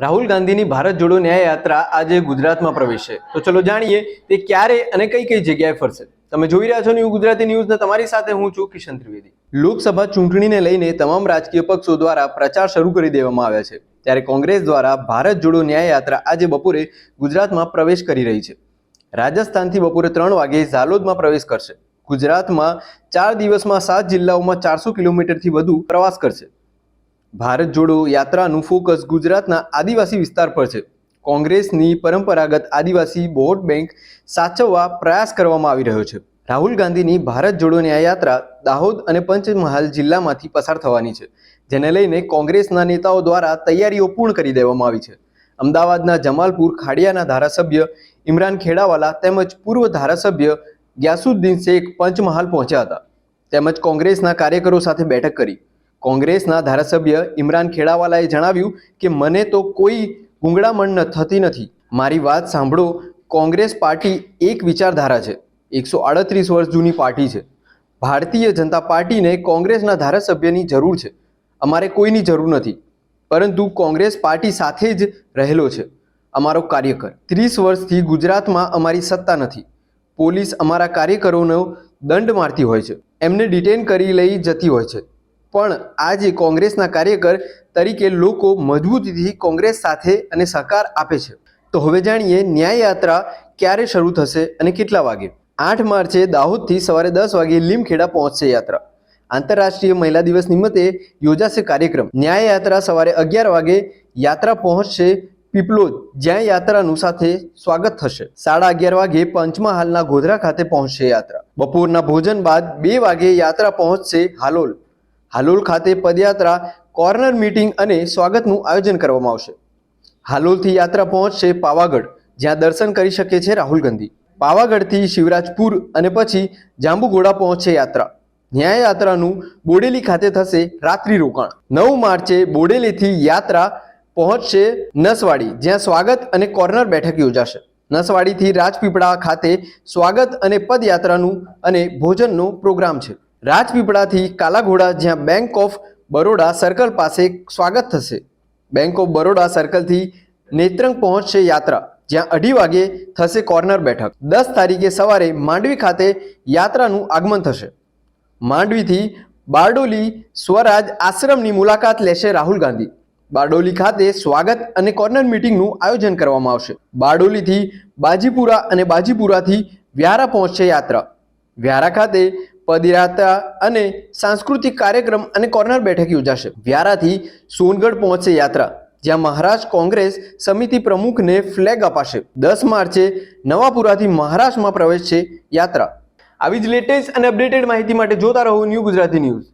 રાહુલ ગાંધીની ભારત જોડો ન્યાય યાત્રા આજે ગુજરાતમાં પ્રવેશે. તો ચલો જાણીએ તે ક્યારે અને કઈ કઈ જગ્યાએ ફરશે. તમે જોઈ રહ્યા છો ન્યૂ ગુજરાતી ન્યૂઝને તમારી સાથે હું છું કિશન ત્રિવેદી. લોકસભા ચૂંટણીને લઈને તમામ રાજકીય પક્ષો દ્વારા પ્રચાર શરૂ કરી દેવામાં આવ્યા છે. ત્યારે કોંગ્રેસ દ્વારા ભારત જોડો ન્યાય યાત્રા આજે બપોરે ગુજરાતમાં પ્રવેશ કરી રહી છે. રાજસ્થાનથી બપોરે ત્રણ વાગે ઝાલોદમાં પ્રવેશ કરશે. ગુજરાતમાં ચાર દિવસમાં સાત જિલ્લાઓમાં ચારસો કિલોમીટરથી વધુ પ્રવાસ કરશે. ભારત જોડો યાત્રાનું ફોકસ ગુજરાતના આદિવાસી વિસ્તાર પર છે. કોંગ્રેસની પરંપરાગત આદિવાસી વોટ બેંક સાચવવા પ્રયાસ કરવામાં આવી રહ્યો છે. રાહુલ ગાંધીની ભારત જોડોની આ યાત્રા દાહોદ અને પંચમહાલ જિલ્લામાંથી પસાર થવાની છે, જેને લઈને કોંગ્રેસના નેતાઓ દ્વારા તૈયારીઓ પૂર્ણ કરી દેવામાં આવી છે. અમદાવાદના જમાલપુર ખાડિયાના ધારાસભ્ય ઇમરાન ખેડાવાલા તેમજ પૂર્વ ધારાસભ્ય ગ્યાસુદ્દીન શેખ પંચમહાલ પહોંચ્યા હતા. તેમજ કોંગ્રેસના કાર્યકરો સાથે બેઠક કરી. કોંગ્રેસના ધારાસભ્ય ઇમરાન ખેડાવાલાએ જણાવ્યું કે, મને તો કોઈ ગુંગળામણ થતી નથી. મારી વાત સાંભળો. કોંગ્રેસ પાર્ટી એક વિચારધારા છે. એકસો આડત્રીસ વર્ષ જૂની પાર્ટી છે. ભારતીય જનતા પાર્ટીને કોંગ્રેસના ધારાસભ્યની જરૂર છે. અમારે કોઈની જરૂર નથી. પરંતુ કોંગ્રેસ પાર્ટી સાથે જ રહેલો છે. અમારો કાર્યકર. ત્રીસ વર્ષથી ગુજરાતમાં અમારી સત્તા નથી. પોલીસ અમારા કાર્યકરોનો દંડ મારતી હોય છે. એમને ડિટેન કરી લઈ જતી હોય છે. પણ આજે કોંગ્રેસના કાર્યકર તરીકે લોકો મજબૂતીથી કોંગ્રેસ સાથે અને સહકાર આપે છે. તો હવે જાણીએ ન્યાય યાત્રા ક્યારે શરૂ થશે અને કેટલા વાગે? આઠ માર્ચે દાહોદથી સવારે દસ વાગે લીમખેડા પહોંચશે યાત્રા. આંતરરાષ્ટ્રીય મહિલા દિવસ નિમિત્તે યોજાશે કાર્યક્રમ. ન્યાય યાત્રા સવારે અગિયાર વાગે યાત્રા પહોંચશે પીપલોદ, જ્યાં યાત્રાનું સાથે સ્વાગત થશે. સાડા અગિયાર વાગે પંચમહાલના ગોધરા ખાતે પહોંચશે યાત્રા. બપોરના ભોજન બાદ બે વાગે યાત્રા પહોંચશે હાલોલ. હાલોલ ખાતે પદયાત્રા, કોર્નર મીટિંગ અને સ્વાગતનું આયોજન કરવામાં આવશે. હાલોલથી યાત્રા પહોંચશે પાવાગઢ, જ્યાં દર્શન કરી શકે છે રાહુલ ગાંધી. પાવાગઢથી શિવરાજપુર અને પછી જાંબુઘોડા પહોંચશે યાત્રા. ન્યાયયાત્રાનું બોડેલી ખાતે થશે રાત્રિ રોકાણ. નવ માર્ચે બોડેલીથી યાત્રા પહોંચશે નસવાડી, જ્યાં સ્વાગત અને કોર્નર બેઠક યોજાશે. નસવાડીથી રાજપીપળા ખાતે સ્વાગત અને પદયાત્રાનું અને ભોજનનો પ્રોગ્રામ છે. રાજપીપળાથી કાલાઘોડા, જ્યાં બેંક ઓફ બરોડા સર્કલ પાસે સ્વાગત થશે. બેંક ઓફ બરોડા સર્કલથી નેત્રંગ પહોંચશે યાત્રા, જ્યાં અઢી વાગે થશે કોર્નર બેઠક. દસ તારીખે સવારે માંડવી ખાતે યાત્રાનું આગમન થશે. માંડવીથી બારડોલી સ્વરાજ આશ્રમની મુલાકાત લેશે રાહુલ ગાંધી. બારડોલી ખાતે સ્વાગત અને કોર્નર મીટિંગનું આયોજન કરવામાં આવશે. બારડોલીથી બાજીપુરા અને બાજીપુરાથી વ્યારા પહોંચશે યાત્રા. વ્યારા ખાતે પદયાત્રા અને સાંસ્કૃતિક કાર્યક્રમ અને કોર્નર બેઠક યોજાશે. વ્યારાથી સોનગઢ પહોંચશે યાત્રા, જ્યાં મહારાષ્ટ્ર કોંગ્રેસ સમિતિ પ્રમુખને ફ્લેગ અપાશે. દસ માર્ચે નવાપુરાથી મહારાષ્ટ્રમાં પ્રવેશશે યાત્રા. આવી જ લેટેસ્ટ અને અપડેટેડ માહિતી માટે જોતા રહો ન્યૂ ગુજરાતી ન્યૂઝ.